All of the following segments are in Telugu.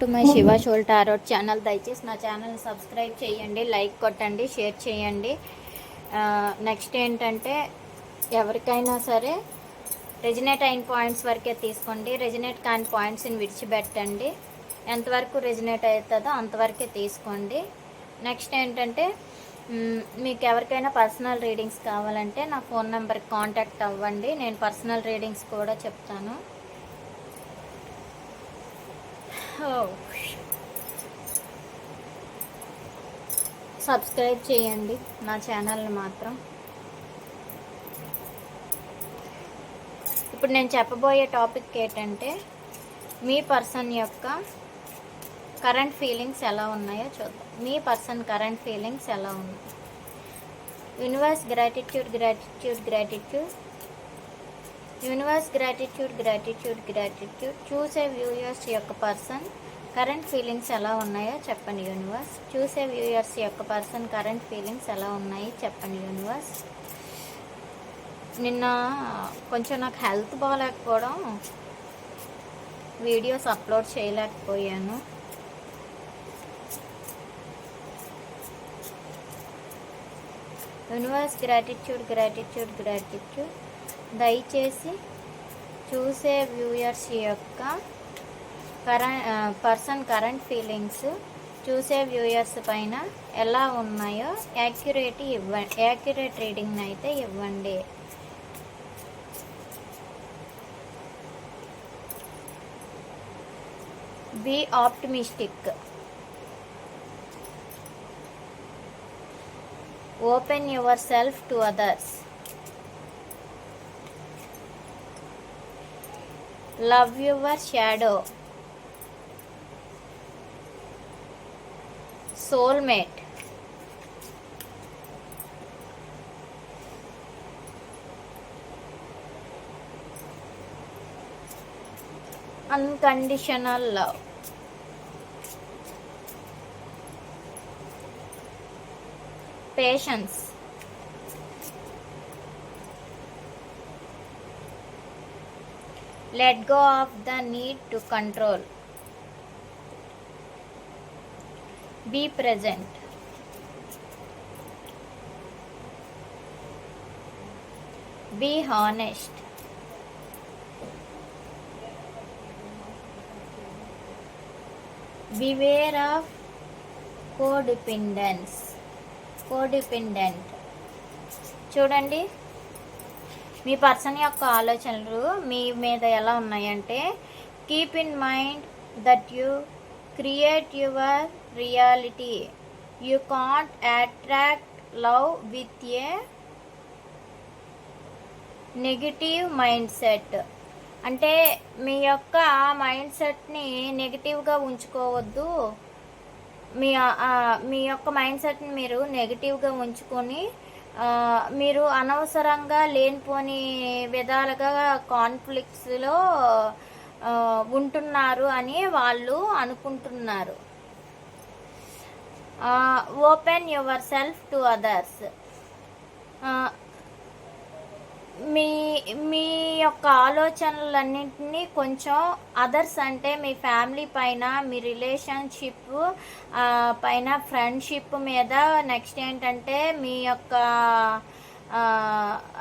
To my Shiva shawl tarot channel దయచేసి నా ఛానల్ సబ్స్క్రైబ్ చేయండి లైక్ కొట్టండి షేర్ చేయండి. నెక్స్ట్ ఏంటంటే ఎవరికైనా సరే రెజినేట్ అయిన పాయింట్స్ వరకే తీసుకోండి. రెజినేట్ కాని పాయింట్స్ని విడిచిపెట్టండి. ఎంతవరకు రెజినేట్ అవుతుందో అంతవరకే తీసుకోండి. నెక్స్ట్ ఏంటంటే మీకు ఎవరికైనా పర్సనల్ రీడింగ్స్ కావాలంటే నా ఫోన్ నెంబర్కి కాంటాక్ట్ అవ్వండి. నేను పర్సనల్ రీడింగ్స్ కూడా చెప్తాను. సబ్స్క్రైబ్ చేయండి. నా ఛానల్ని మాత్రం. ఇప్పుడు నేను చెప్పబోయే టాపిక్ ఏంటంటే మీ పర్సన్ యొక్క కరెంట్ ఫీలింగ్స్ ఎలా ఉన్నాయో చూద్దాం. మీ పర్సన్ కరెంట్ ఫీలింగ్స్ ఎలా ఉన్నాయి? Universe gratitude gratitude gratitude universe gratitude gratitude gratitude చూసే వ్యూయర్స్ యొక్క పర్సన్ కరెంట్ ఫీలింగ్స్ ఎలా ఉన్నాయో చెప్పండి యూనివర్స్ చూసే వ్యూయర్స్ యొక్క పర్సన్ కరెంట్ ఫీలింగ్స్ ఎలా ఉన్నాయి చెప్పండి యూనివర్స్ నిన్న కొంచెం నాకు హెల్త్ బాగాలేకపోవడం వీడియోస్ అప్లోడ్ చేయలేకపోయాను. యూనివర్స్ గ్రాటిట్యూడ్ గ్రాటిట్యూడ్ గ్రాటిట్యూడ్ దయచేసి చూసే వ్యూయర్స్ యొక్క కరెంట్ పర్సన్ కరెంట్ ఫీలింగ్స్ చూసే వ్యూయర్స్ పైన ఎలా ఉన్నాయో యాక్యురేట్ ఇవ్వండి యాక్యురేట్ రీడింగ్ అయితే ఇవ్వండి. Be optimistic. Open yourself to others. Love your shadow soulmate unconditional love patience let go of the need to control be present be honest beware of codependence codependent చూడండి మీ పర్సన్ యొక్క ఆలోచనలు మీ మీద ఎలా ఉన్నాయంటే keep in mind that you create your reality you can't attract love with a negative mindset అంటే మీ యొక్క మైండ్ సెట్ని నెగిటివ్గా ఉంచుకోవద్దు. మీ మీ యొక్క మైండ్ సెట్ని మీరు నెగిటివ్గా ఉంచుకొని మీరు అనవసరంగా లేనిపోని విధాలుగా కాన్ఫ్లిక్ట్స్లో ఉంటున్నారు అని వాళ్ళు అనుకుంటున్నారు. Open yourself to others. మీ మీ యొక్క ఆలోచనలన్నింటినీ కొంచెం అదర్స్ అంటే మీ ఫ్యామిలీ పైన మీ రిలేషన్షిప్ పైన ఫ్రెండ్షిప్ మీద నెక్స్ట్ ఏంటంటే మీ యొక్క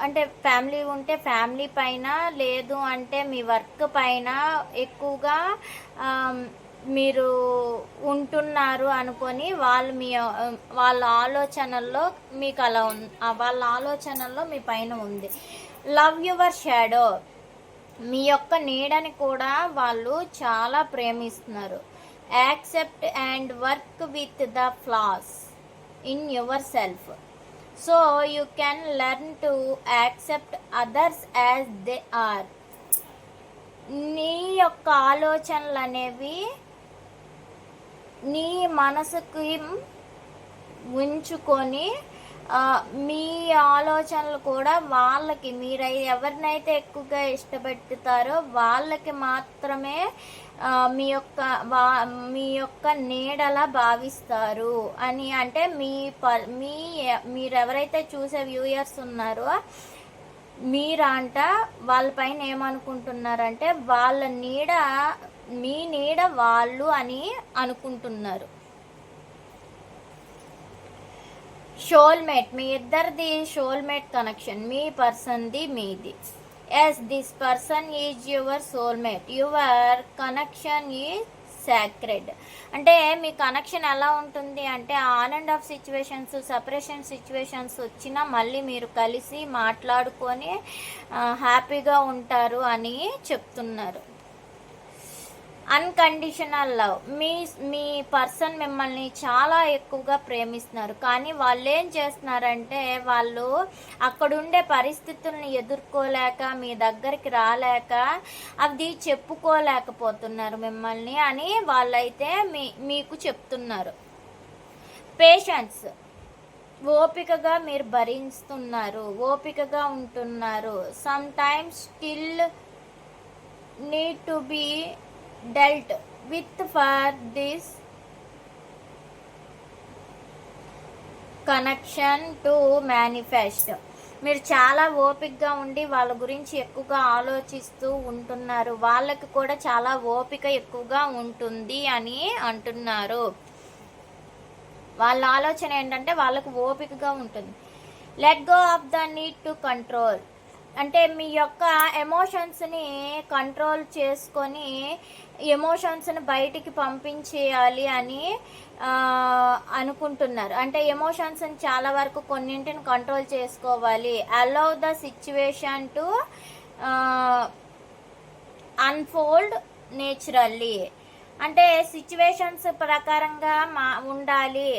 అంటే ఫ్యామిలీ ఉంటే ఫ్యామిలీ పైన లేదు అంటే మీ వర్క్ పైన ఎక్కువగా మీరు ఉంటున్నారు అనుకొని వాళ్ళు మీ వాళ్ళ ఆలోచనల్లో మీకు అలా వాళ్ళ ఆలోచనల్లో మీ పైన ఉంది. లవ్ యువర్ షాడో మీ యొక్క నీడని కూడా వాళ్ళు చాలా ప్రేమిస్తున్నారు. Accept and work with the flaws in yourself so you can learn to accept others as they are నీ యొక్క ఆలోచనలు అనేవి నీ మనసుకి ఉంచుకొని మీ ఆలోచనలు కూడా వాళ్ళకి మీరు ఎవరినైతే ఎక్కువగా ఇష్టపెడతారో వాళ్ళకి మాత్రమే మీ యొక్క వా మీ యొక్క నీడలా భావిస్తారు అని. అంటే మీ ప మీ మీరు ఎవరైతే చూసే వ్యూయర్స్ ఉన్నారో మీరంట వాళ్ళపైన ఏమనుకుంటున్నారంటే వాళ్ళ నీడ మీ నీడ వాళ్ళు అని అనుకుంటున్నారు. షోల్మేట్ మీ ఇద్దరిది షోల్మేట్ కనెక్షన్ మీ పర్సన్ది మీది. Yes this person is your soulmate your connection is sacred అంటే మీ కనెక్షన్ ఎలా ఉంటుంది అంటే on and off situations separation situations వచ్చినా మళ్ళీ మీరు కలిసి మాట్లాడుకొని హ్యాపీగా ఉంటారు అని చెప్తున్నారు. అన్కండిషనల్ లవ్ మీ మీ పర్సన్ మిమ్మల్ని చాలా ఎక్కువగా ప్రేమిస్తున్నారు. కానీ వాళ్ళు ఏం చేస్తున్నారంటే వాళ్ళు అక్కడుండే పరిస్థితుల్ని ఎదుర్కోలేక మీ దగ్గరికి రాలేక అది చెప్పుకోలేకపోతున్నారు మిమ్మల్ని అని వాళ్ళైతే మీ మీకు చెప్తున్నారు. పేషెన్స్ ఓపికగా మీరు భరిస్తున్నారు. ఓపికగా ఉంటున్నారు. Some times still need to be dealt with for this connection to manifest. మీరు చాలా ఓపికగా ఉండి వాళ్ళ గురించి ఎక్కువగా ఆలోచిస్తూ ఉంటున్నారు. వాళ్ళకి కూడా చాలా ఓపిక ఎక్కువగా ఉంటుంది అని అంటున్నారు. వాళ్ళ ఆలోచన ఏంటంటే వాళ్ళకు ఓపికగా ఉంటుంది. Let go of the need to control అంటే మీ యొక్క ఎమోషన్స్ని కంట్రోల్ చేసుకొని ఎమోషన్స్ని బయటికి పంపించేయాలి అని అనుకుంటున్నారు. అంటే ఎమోషన్స్ని చాలా వరకు కొన్నింటిని కంట్రోల్ చేసుకోవాలి. Allow the situation to unfold naturally అంటే సిచ్యువేషన్స్ ప్రకారంగా మా ఉండాలి.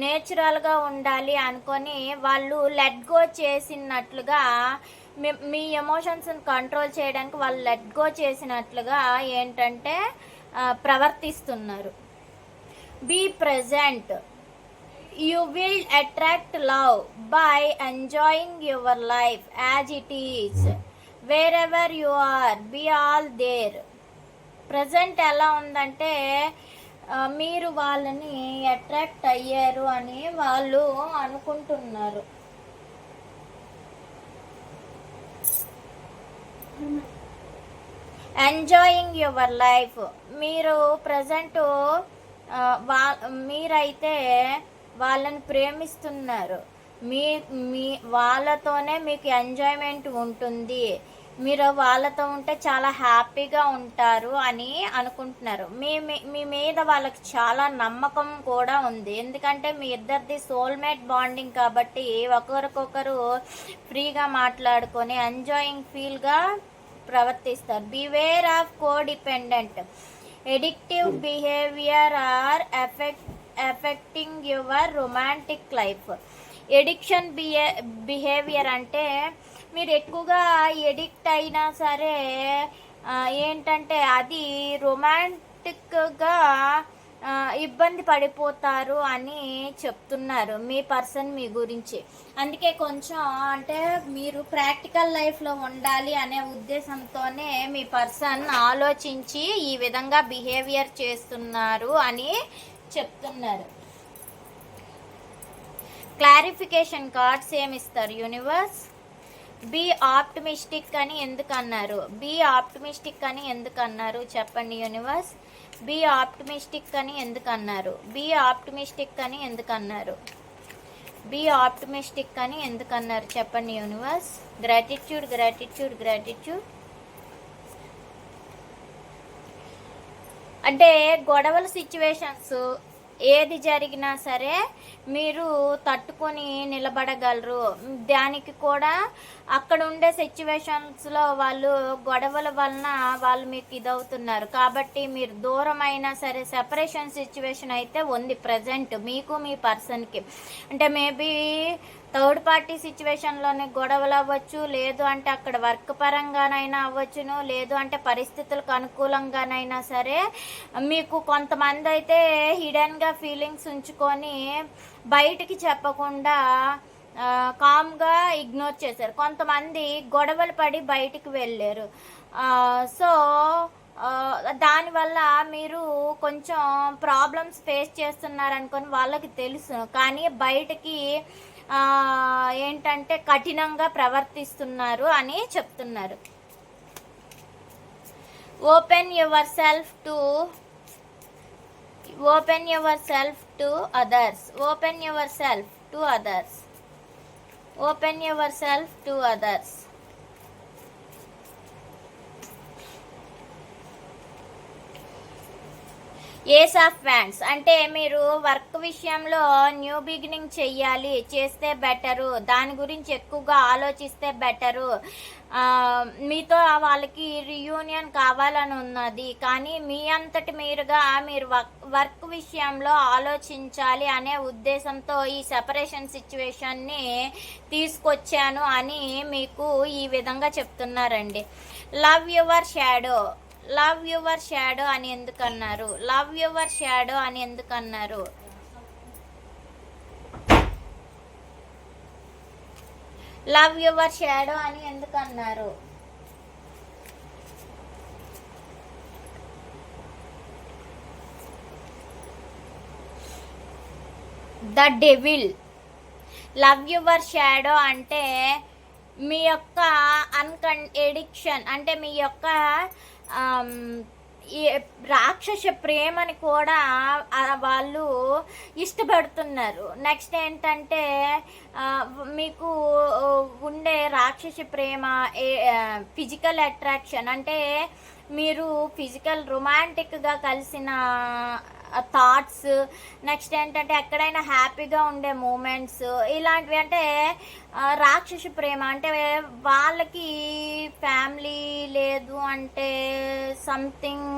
నేచురల్గా ఉండాలి అనుకొని వాళ్ళు లెట్ గో చేసినట్లుగా మీ- ఎమోషన్స్ని కంట్రోల్ చేయడానికి వాళ్ళు లెట్ గో చేసినట్లుగా ఏంటంటే ప్రవర్తిస్తున్నారు. Be present you will attract love by enjoying your life as it is wherever you are be all there present ఎలా ఉందంటే మీరు వాళ్ళని అట్రాక్ట్ అయ్యారు అని వాళ్ళు అనుకుంటున్నారు. ఎంజాయింగ్ యువర్ లైఫ్ మీరు ప్రజెంట్ వా మీరైతే వాళ్ళని ప్రేమిస్తున్నారు. మీ మీ వాళ్ళతోనే మీకు ఎంజాయ్మెంట్ ఉంటుంది. మీరు వాళ్ళతో ఉంటే చాలా హ్యాపీగా ఉంటారు అని అనుకుంటున్నారు. మీ మీ- మీ మీద వాళ్ళకి చాలా నమ్మకం కూడా ఉంది. ఎందుకంటే మీ ఇద్దరిది సోల్మేట్ బాండింగ్ కాబట్టి ఒకరికొకరు ఫ్రీగా మాట్లాడుకొని ఎంజాయింగ్ ఫీల్గా ప్రవర్తిస్తారు. Beware of codependent addictive behaviour or affect affecting your romantic life addiction behave behaviour అంటే మీరు ఎక్కువగా ఎడిక్ట్ అయినా సరే ఏంటంటే అది రొమాంటిక్గా ఇబ్బంది పడిపోతారు అని చెప్తున్నారు మీ పర్సన్ మీ గురించి. అందుకే కొంచెం అంటే మీరు ప్రాక్టికల్ లైఫ్లో ఉండాలి అనే ఉద్దేశంతోనే మీ పర్సన్ ఆలోచించి ఈ విధంగా బిహేవియర్ చేస్తున్నారు అని చెప్తున్నారు. క్లారిఫికేషన్ కార్డ్స్ ఏమి ఇస్తారు యూనివర్స్? బీ ఆప్టమిస్టిక్ అని ఎందుకు అన్నారు బీ ఆప్టమిస్టిక్ అని ఎందుకు అన్నారు చెప్పండి యూనివర్స్. బీ ఆప్టమిస్టిక్ అని ఎందుకు అన్నారు బీ ఆప్టమిస్టిక్ అని ఎందుకు అన్నారు బీ ఆప్టమిస్టిక్ అని ఎందుకు అన్నారు చెప్పండి యూనివర్స్. Gratitude gratitude gratitude. అంటే గొడవల సిచ్యువేషన్స్ ఏది జరిగినా సరే మీరు తట్టుకొని నిలబడగలరు. దానికి కూడా అక్కడ ఉండే సిచ్యువేషన్స్లో వాళ్ళు గొడవల వలన వాళ్ళు మీకు ఇదవుతున్నారు. కాబట్టి మీరు దూరం అయినా సరే సెపరేషన్ సిచ్యువేషన్ అయితే ఉంది ప్రజెంట్ మీకు మీ పర్సన్కి అంటే మేబీ థర్డ్ పార్టీ సిచ్యువేషన్లోనే గొడవలు అవ్వచ్చు లేదు అంటే అక్కడ వర్క్ పరంగానైనా అవ్వచ్చును లేదు అంటే పరిస్థితులకు అనుకూలంగానైనా సరే మీకు కొంతమంది అయితే హిడెన్గా ఫీలింగ్స్ ఉంచుకొని బయటికి చెప్పకుండా కామ్గా ఇగ్నోర్ చేశారు. కొంతమంది గొడవలు పడి బయటికి వెళ్ళారు. సో దానివల్ల మీరు కొంచెం ప్రాబ్లమ్స్ ఫేస్ చేస్తున్నారనుకొని వాళ్ళకి తెలుసు. కానీ బయటకి ఏంటంటే కఠినంగా ప్రవర్తిస్తున్నారు అని చెప్తున్నారు. Open yourself to open yourself to others open yourself to others open yourself to others ace of fans అంటే మీరు వర్క్ విషయంలో న్యూ బిగినింగ్ చెయ్యాలి చేస్తే బెటరు దాని గురించి ఎక్కువగా ఆలోచిస్తే బెటరు మీతో వాళ్ళకి రియూనియన్ కావాలని ఉన్నది. కానీ మీ అంతటి మీరుగా మీరు వర్క్ విషయంలో ఆలోచించాలి అనే ఉద్దేశంతో ఈ సెపరేషన్ సిచ్యువేషన్ని తీసుకొచ్చాను అని మీకు ఈ విధంగా చెప్తున్నారండి. Love your shadow love your shadow అని ఎందుకు అన్నారు లవ్ యువర్ షాడో అని ఎందుకు అన్నారు లవ్ యువర్ షాడో అని ఎందుకు అన్నారు the devil love your shadow అంటే మీ యొక్క అన్కన్ ఎడిక్షన్ అంటే మీ యొక్క ఈ రాక్షస ప్రేమని కూడా వాళ్ళు ఇష్టపడుతున్నారు. నెక్స్ట్ ఏంటంటే మీకు ఉండే రాక్షస ప్రేమ ఫిజికల్ అట్రాక్షన్ అంటే మీరు ఫిజికల్ రొమాంటిక్గా కలిసిన థాట్స్ నెక్స్ట్ ఏంటంటే ఎక్కడైనా హ్యాపీగా ఉండే మూమెంట్స్ ఇలాంటివి అంటే రాక్షసు ప్రేమ. అంటే వాళ్ళకి ఫ్యామిలీ లేదు అంటే సంథింగ్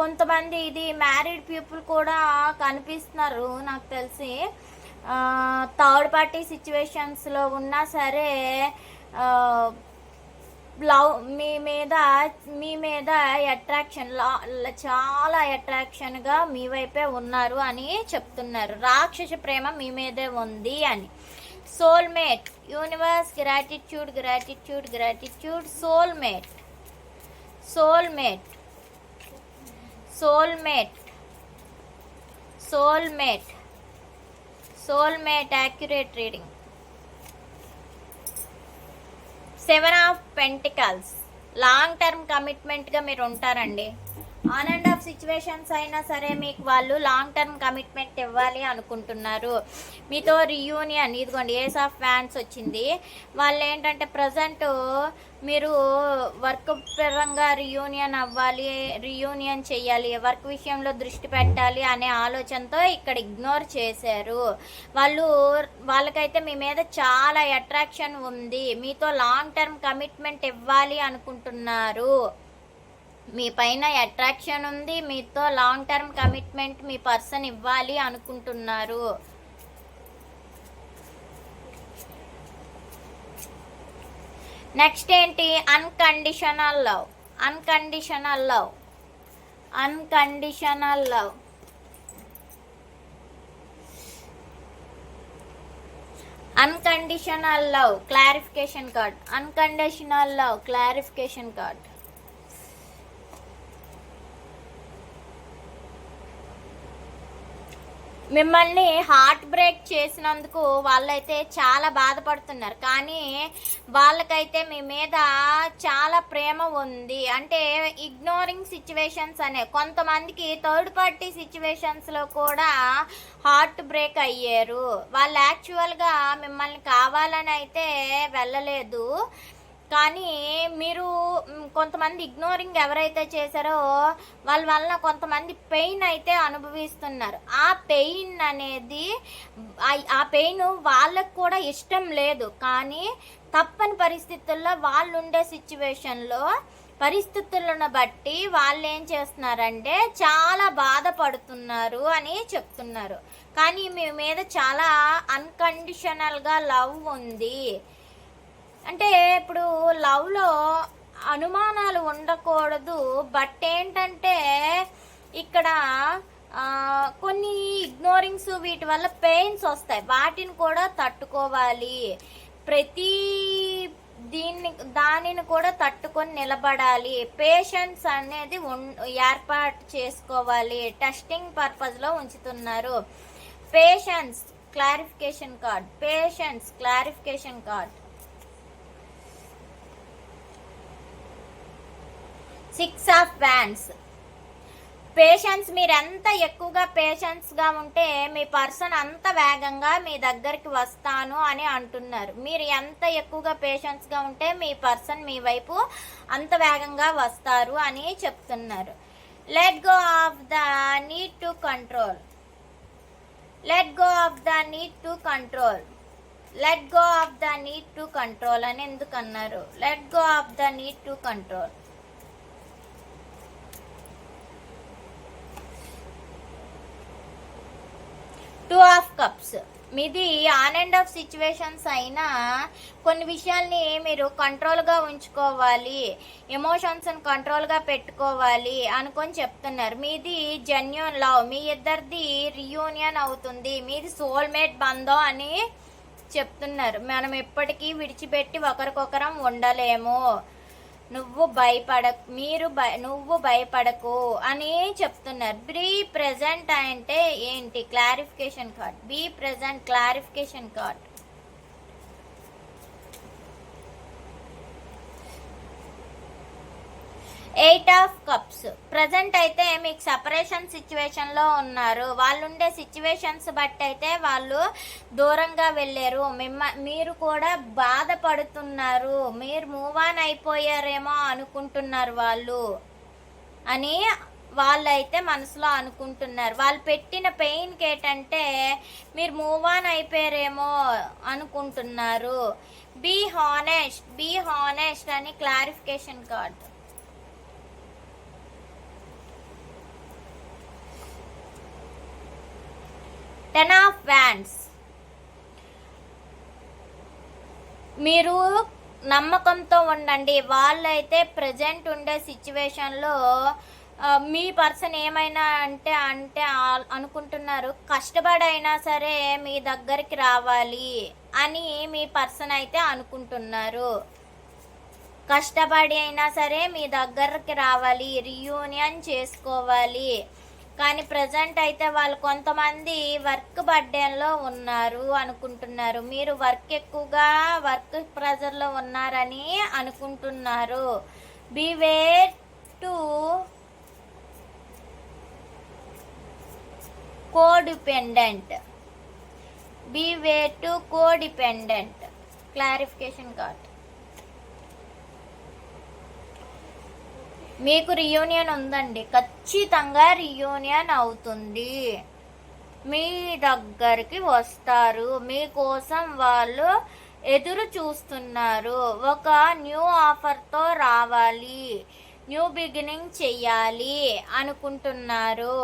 కొంతమంది ఇది మ్యారీడ్ పీపుల్ కూడా కనిపిస్తున్నారు నాకు తెలిసి. థర్డ్ పార్టీ సిచ్యువేషన్స్లో ఉన్నా సరే లవ్ మీ మీద మీ మీద అట్రాక్షన్ చాలా అట్రాక్షన్గా మీ వైపే ఉన్నారు అని చెప్తున్నారు. రాక్షస ప్రేమ మీ మీదే ఉంది అని. Soulmate universe gratitude gratitude gratitude soulmate soulmate soulmate soulmate soulmate accurate reading seven of pentacles long term కమిట్మెంట్గా మీరు ఉంటారండి. ఆన్ అండ్ ఆఫ్ సిచ్యువేషన్స్ అయినా సరే మీకు వాళ్ళు లాంగ్ టర్మ్ కమిట్మెంట్ ఇవ్వాలి అనుకుంటున్నారు. మీతో రియూనియన్ ఇదిగోండి ఏస్ ఆఫ్ ఫ్యాన్స్ వచ్చింది. వాళ్ళు ఏంటంటే ప్రజెంట్ మీరు వర్క్ పరంగా రియూనియన్ అవ్వాలి రియూనియన్ చేయాలి వర్క్ విషయంలో దృష్టి పెట్టాలి అనే ఆలోచనతో ఇక్కడ ఇగ్నోర్ చేశారు. వాళ్ళు వాళ్ళకైతే మీ మీద చాలా అట్రాక్షన్ ఉంది. మీతో లాంగ్ టర్మ్ కమిట్మెంట్ ఇవ్వాలి అనుకుంటున్నారు. మీ పైన అట్రాక్షన్ ఉంది మీతో లాంగ్ టర్మ్ కమిట్మెంట్ మీ పర్సన్ ఇవ్వాలి అనుకుంటున్నారు. నెక్స్ట్ ఏంటి? Unconditional love unconditional love unconditional love unconditional love clarification card unconditional love clarification card మిమ్మల్ని హార్ట్ బ్రేక్ చేసినందుకు వాళ్ళైతే చాలా బాధపడుతున్నారు. కానీ వాళ్ళకైతే మీ మీద చాలా ప్రేమ ఉంది. అంటే ఇగ్నోరింగ్ సిచ్యువేషన్స్ అనే కొంతమందికి థర్డ్ పార్టీ సిచ్యువేషన్స్లో కూడా హార్ట్ బ్రేక్ అయ్యారు. వాళ్ళు యాక్చువల్గా మిమ్మల్ని కావాలని అయితే వెళ్ళలేదు. కానీ మీరు కొంతమంది ఇగ్నోరింగ్ ఎవరైతే చేశారో వాళ్ళ వలన కొంతమంది పెయిన్ అయితే అనుభవిస్తున్నారు. ఆ పెయిన్ అనేది ఆ పెయిన్ వాళ్ళకు కూడా ఇష్టం లేదు. కానీ తప్పని పరిస్థితుల్లో వాళ్ళు ఉండే సిచ్యువేషన్లో పరిస్థితులను బట్టి వాళ్ళు ఏం చేస్తున్నారంటే చాలా బాధపడుతున్నారు అని చెప్తున్నారు. కానీ మీ మీద చాలా అన్కండిషనల్గా లవ్ ఉంది. అంటే ఇప్పుడు లవ్లో అనుమానాలు ఉండకూడదు. బట్ ఏంటంటే ఇక్కడ కొన్ని ఇగ్నోరింగ్స్ వీటి వల్ల పెయిన్స్ వస్తాయి. వాటిని కూడా తట్టుకోవాలి. ప్రతి దీన్ని దానిని కూడా తట్టుకొని నిలబడాలి. పేషెన్స్ అనేది ఏర్పాటు చేసుకోవాలి. టెస్టింగ్ పర్పస్లో ఉంచుతున్నారు. Patience clarification card patience clarification card. Six of wands. Patience మీరు ఎంత ఎక్కువగా పేషెన్స్గా ఉంటే మీ పర్సన్ అంత వేగంగా మీ దగ్గరికి వస్తాను అని అంటున్నారు. మీరు ఎంత ఎక్కువగా పేషెన్స్గా ఉంటే మీ పర్సన్ మీ వైపు అంత వేగంగా వస్తారు అని చెప్తున్నారు. Let go of the need to control let go of the need to control let go of the need to control అని ఎందుకన్నారు? Let go of the need to control two of cups. మీది ఆన్ అండ్ ఆఫ్ సిచ్యువేషన్స్ అయినా కొన్ని విషయాల్ని మీరు కంట్రోల్గా ఉంచుకోవాలి ఎమోషన్స్ని కంట్రోల్గా పెట్టుకోవాలి అనుకొని చెప్తున్నారు. మీది జెన్యున్ లవ్ మీ ఇద్దరిది రియూనియన్ అవుతుంది మీది సోల్మేట్ బంధం అని చెప్తున్నారు. మనం ఎప్పటికీ విడిచిపెట్టి ఒకరికొకరం ఉండలేము. నువ్వు భయపడ మీరు భయ నువ్వు భయపడకు అని చెప్తున్నారు. బీ ప్రెజెంట్ అంటే ఏంటి? Clarification card be present clarification card eight of cups present అయితే మీకు సపరేషన్ సిచ్యువేషన్లో ఉన్నారు. వాళ్ళు ఉండే సిచ్యువేషన్స్ బట్టి అయితే వాళ్ళు దూరంగా వెళ్ళారు. మిమ్మ మీరు కూడా బాధపడుతున్నారు. మీరు మూవ్ ఆన్ అయిపోయారేమో అనుకుంటున్నారు వాళ్ళు అని వాళ్ళైతే మనసులో అనుకుంటున్నారు. వాళ్ళు పెట్టిన పెయిన్కి ఏంటంటే మీరు మూవ్ ఆన్ అయిపోయారేమో అనుకుంటున్నారు. బీ హానెస్ట్ బీ హానెస్ట్ అని clarification card ten of wands. మీరు నమ్మకంతో ఉండండి. వాళ్ళైతే ప్రజెంట్ ఉండే సిచ్యువేషన్లో మీ పర్సన్ ఏమైనా అంటే అంటే అనుకుంటున్నారు కష్టపడైనా సరే మీ దగ్గరికి రావాలి అని మీ పర్సన్ అయితే అనుకుంటున్నారు. కష్టపడి అయినా సరే మీ దగ్గరికి రావాలి రియూనియన్ చేసుకోవాలి. కానీ ప్రజెంట్ అయితే వాళ్ళు కొంతమంది వర్క్ బర్డెన్లో ఉన్నారు అనుకుంటున్నారు. మీరు వర్క్ ఎక్కువగా వర్క్ ప్రెజర్లో ఉన్నారని అనుకుంటున్నారు. Beware to codependent beware to codependent clarification card మీకు రియూనియన్ ఉందండి. ఖచ్చితంగా రియూనియన్ అవుతుంది. మీ దగ్గరికి వస్తారు. మీకోసం వాళ్ళు ఎదురు చూస్తున్నారు. ఒక న్యూ ఆఫర్తో రావాలి. న్యూ బిగినింగ్ చెయ్యాలి అనుకుంటున్నారు.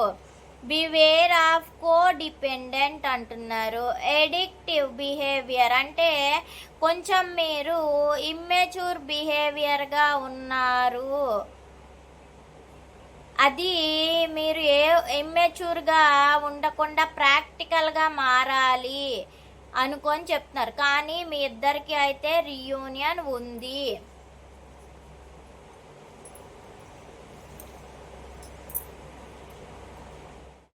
బివేర్ ఆఫ్ కో డిపెండెంట్ అంటున్నారు. ఎడిక్టివ్ బిహేవియర్ అంటే కొంచెం మీరు ఇమ్మెచ్యూర్ బిహేవియర్గా ఉన్నారు. అది మీరు ఏ ఇమ్మెచ్యూర్గా ఉండకుండా ప్రాక్టికల్గా మారాలి అనుకొని చెప్తున్నారు. కానీ మీ ఇద్దరికి అయితే రియూనియన్ ఉంది.